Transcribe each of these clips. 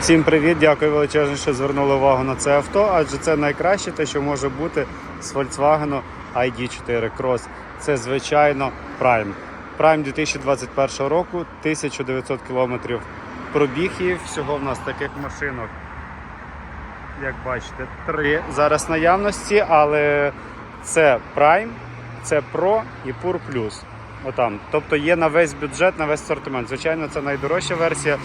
Всім привіт, дякую величезно, що звернули увагу на це авто, адже це найкраще те, що може бути з Volkswagen ID4 Cross. Це звичайно Prime. Prime 2021 року, 1900 кілометрів пробіг і всього в нас таких машинок. Як бачите, три зараз наявності, але це Prime, це Pro і Pur Plus. Отам. Тобто є на весь бюджет, на весь асортимент. Звичайно, це найдорожча версія.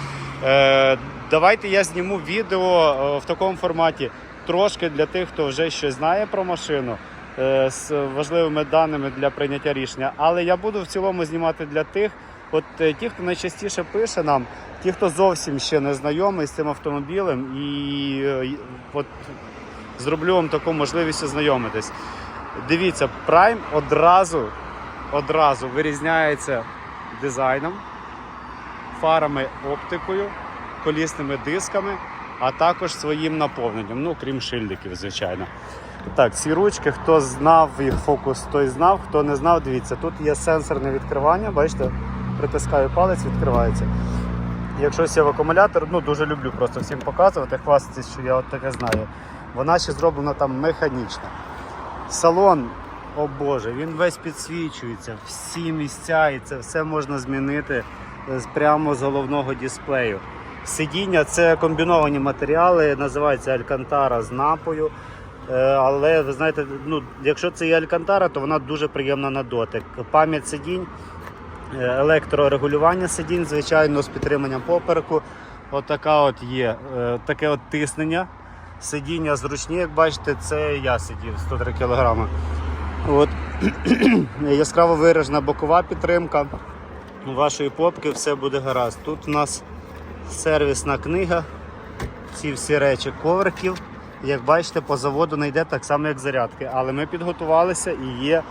Е, давайте я зніму відео е, в такому форматі трошки для тих, хто вже щось знає про машину е, з важливими даними для прийняття рішення. Але я буду в цілому знімати для тих, от ті, хто найчастіше пише нам, ті, хто зовсім ще не знайомий з цим автомобілем, і от зроблю вам таку можливість ознайомитись. Дивіться, Prime одразу, одразу вирізняється дизайном, фарами оптикою, колісними дисками, а також своїм наповненням, ну крім шильдиків, звичайно. Так, ці ручки, хто знав їх фокус, той знав, хто не знав, дивіться, тут є сенсорне відкривання, бачите, притискаю палець, відкривається. Якщо сів акумулятор, ну дуже люблю просто всім показувати, хвастатись, що я от таке знаю. Вона ще зроблена там механічно. Салон, о Боже, він весь підсвічується, всі місця, і це все можна змінити прямо з головного дисплею. Сидіння це комбіновані матеріали, називається Алькантара з напою. Е, Але ви знаєте, ну, якщо це є Алькантара, то вона дуже приємна на дотик. Пам'ять сидінь, е, електрорегулювання сидінь, звичайно, з підтриманням попереку. Отака от є е, таке от тиснення. Сидіння зручні, як бачите, це я сидів 103 кг. От. Яскраво виражена бокова підтримка вашої попки, все буде гаразд. Тут у нас сервісна книга, ці всі речі ковриків. Як бачите, по заводу не йде так само, як зарядки. Але ми підготувалися і є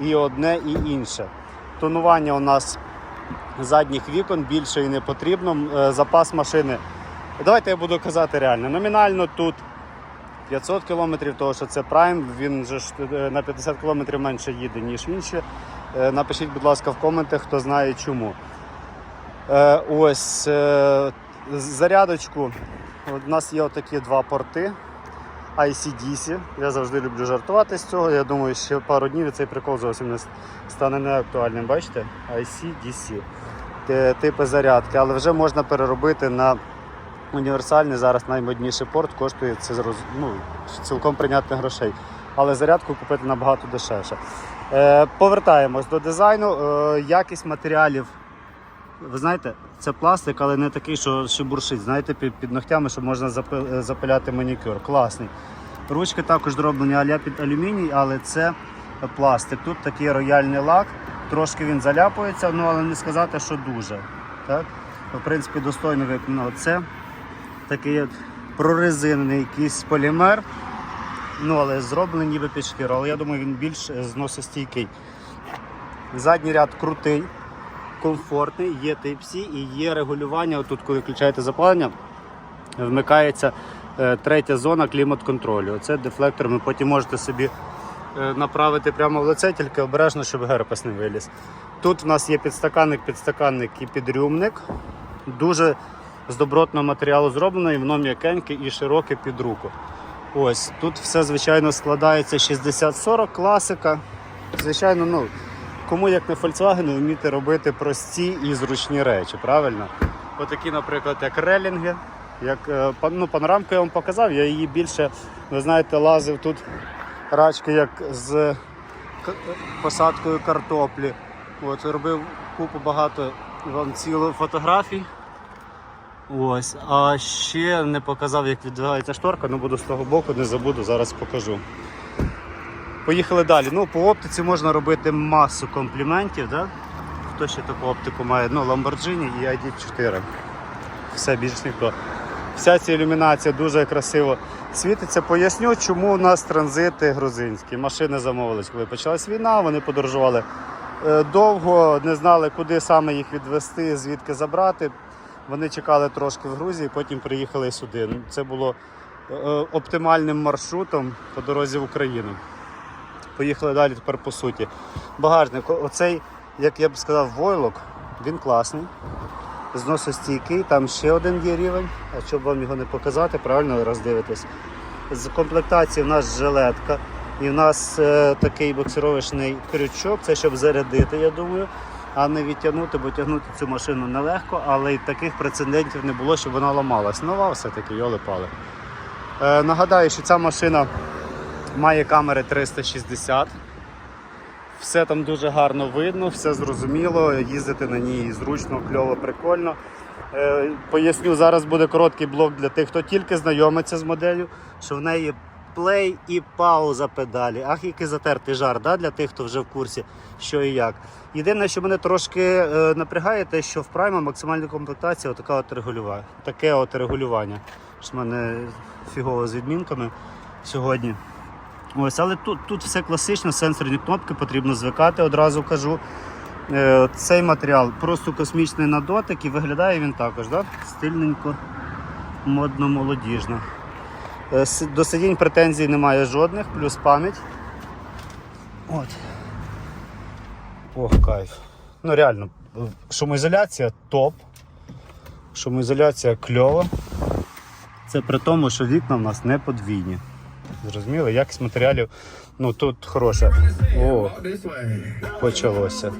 і одне, і інше. Тонування у нас задніх вікон більше і не потрібно. Е, Запас машини. Давайте я буду казати реально. Номінально тут 500 кілометрів, тому що це Prime, він же е, на 50 кілометрів менше їде, ніж інші. Е, Напишіть, будь ласка, в коментах, хто знає чому. Е, Ось е, зарядочку. У нас є отакі два порти. ICDC. Я завжди люблю жартувати з цього. Я думаю, ще пару днів і цей прикол зовсім не стане неактуальним. Бачите? ICDC. Типи зарядки, але вже можна переробити на універсальний. Зараз наймодніший порт коштує це ну, цілком прийнятних грошей. Але зарядку купити набагато дешевше. Е, повертаємось до дизайну. Е, якість матеріалів. Ви знаєте, це пластик, але не такий, що шебуршить. Знаєте, під, під ногтями, що можна е, запиляти манікюр. Класний. Ручки також зроблені аля під алюміній, але це пластик. Тут такий рояльний лак. Трошки він заляпується, ну але не сказати, що дуже. Так? В принципі, достойно виконано. Це такий от якийсь полімер. Ну, але зроблений ніби під шкіру. Але я думаю, він більш е, зносостійкий. Задній ряд крутий, комфортний, є Type-C і є регулювання. Отут, коли включаєте запалення, вмикається е, третя зона клімат-контролю. Оце дефлектор. Ви потім можете собі е, направити прямо в лице, тільки обережно, щоб герпес не виліз. Тут в нас є підстаканник, підстаканник і підрюмник. Дуже з добротного матеріалу зроблено, і воно м'якеньке і широке під руку. Ось тут все, звичайно, складається 60-40 класика. Звичайно, ну, кому як не Volkswagen вміти робити прості і зручні речі, правильно? Отакі, наприклад, як релінги. Як, е, ну, панорамку я вам показав, я її більше, ви знаєте, лазив тут рачки, як з к- посадкою картоплі. От, робив купу багато вам цілу фотографій. Ось, а ще не показав, як відбувається шторка, ну буду з того боку, не забуду, зараз покажу. Поїхали далі. Ну, по оптиці можна робити масу компліментів. Да? Хто ще таку оптику має? Ну, Lamborghini і ID4. Все, більш ніхто. Вся ця ілюмінація дуже красиво світиться. Поясню, чому у нас транзити грузинські. Машини замовились, коли почалась війна, вони подорожували е, довго, не знали, куди саме їх відвести, звідки забрати. Вони чекали трошки в Грузії, потім приїхали сюди. Ну, Це було е, оптимальним маршрутом по дорозі в Україну. Поїхали далі тепер по суті. Багажник, оцей, як я б сказав, войлок, він класний. зносостійкий, там ще один є рівень, а щоб вам його не показати, правильно роздивитись. З комплектації в нас жилетка і в нас е, такий боксировочний крючок, це щоб зарядити, я думаю, а не відтягнути, бо тягнути цю машину нелегко, але й таких прецедентів не було, щоб вона ламалась. Нова все-таки, йоли пали. Е, нагадаю, що ця машина має камери 360. Все там дуже гарно видно, все зрозуміло, їздити на ній зручно, кльово, прикольно. Е, Поясню, зараз буде короткий блок для тих, хто тільки знайомиться з моделлю, що в неї плей і пауза педалі. Ах, який затертий жар да, для тих, хто вже в курсі, що і як. Єдине, що мене трошки е, напрягає, те, що в Prime максимальна комплектація отака от регулювання. Таке от регулювання. Що в мене фігово з відмінками сьогодні. Ось, але тут, тут все класично, сенсорні кнопки потрібно звикати, одразу кажу. Е, Цей матеріал просто космічний на дотик і виглядає він також, да? стильненько, модно, молодіжно. С- До сидінь претензій немає жодних, плюс пам'ять. От. Ох, кайф. Ну реально, е, шумоізоляція топ. Шумоізоляція кльова. Це при тому, що вікна в нас не подвійні. Зрозуміло, якість матеріалів ну тут хороша. О, почалося.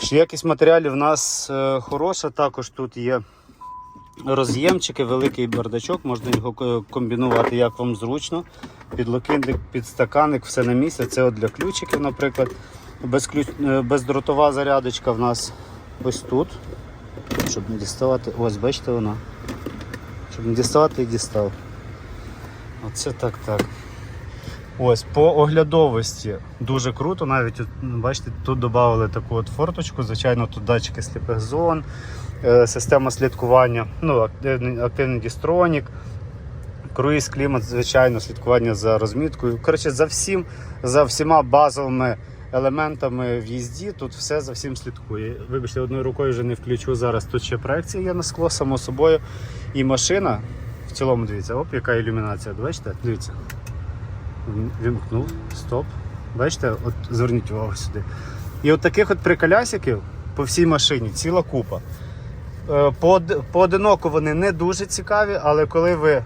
Якість матеріалів в нас е, хороша, також тут є роз'ємчики, великий бардачок, можна його комбінувати як вам зручно. Підлокітник, підстаканник, все на місці. Це от для ключиків, наприклад. Безключ... е, Бездротова зарядочка в нас ось тут. Щоб не діставати. Ось, бачите вона. Щоб не діставати і дістав. Оце так так. Ось по оглядовості дуже круто. Навіть бачите, тут додали таку от форточку. Звичайно, тут датчики сліпих зон, е, система слідкування, ну, активний, активний дістронік, круїз клімат, звичайно, слідкування за розміткою. Коротше, за всім, за всіма базовими елементами в їзді, тут все за всім слідкує. Вибачте, одною рукою вже не включу зараз. Тут ще проекція є на скло, само собою. І машина в цілому дивіться, оп, яка ілюмінація. Бачите? Дивіться. Вімкнув, стоп. Бачите, от зверніть увагу сюди. І от таких от приколясиків по всій машині ціла купа. Е, Поодиноко вони не дуже цікаві, але коли ви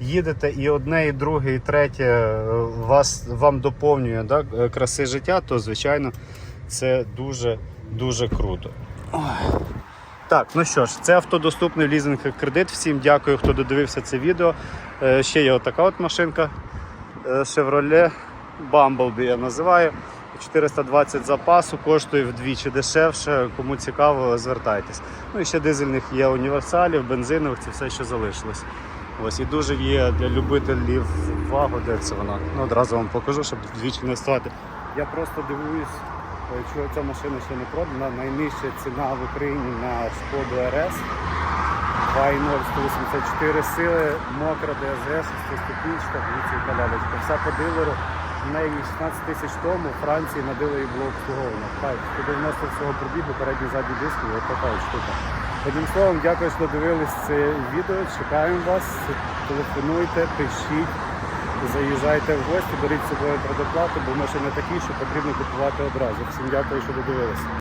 їдете і одне, і друге, і третє е, вас, вам доповнює да, е, краси життя, то звичайно це дуже-дуже круто. Так, ну що ж, це авто доступний лізинг кредит. Всім дякую, хто додивився це відео. Ще є отака от машинка. Chevrolet Bumblebee я називаю. 420 запасу, коштує вдвічі дешевше. Кому цікаво, звертайтесь. Ну і ще дизельних є універсалів, бензинових, це все, що залишилось. Ось і дуже є для любителів вагу, де це вона. Ну, одразу вам покажу, щоб вдвічі не ставати. Я просто дивуюсь, чого ця машина ще не продана. Найнижча ціна в Україні на шкоду РС 2.0 184 сили, мокра ДСГ, 6-ступінчка, дивіться, яка лялечка. Вся по дилеру. Неї 16 тисяч тому у Франції на її було обслуговування. Так, 190 всього пробігу, передній задній диск, і така штука. Одним словом, дякую, що дивились це відео. Чекаємо вас. Телефонуйте, пишіть, заїжджайте в гості, беріть з собою предоплату, бо ми ще не такі, що потрібно купувати одразу. Всім дякую, що додивилися.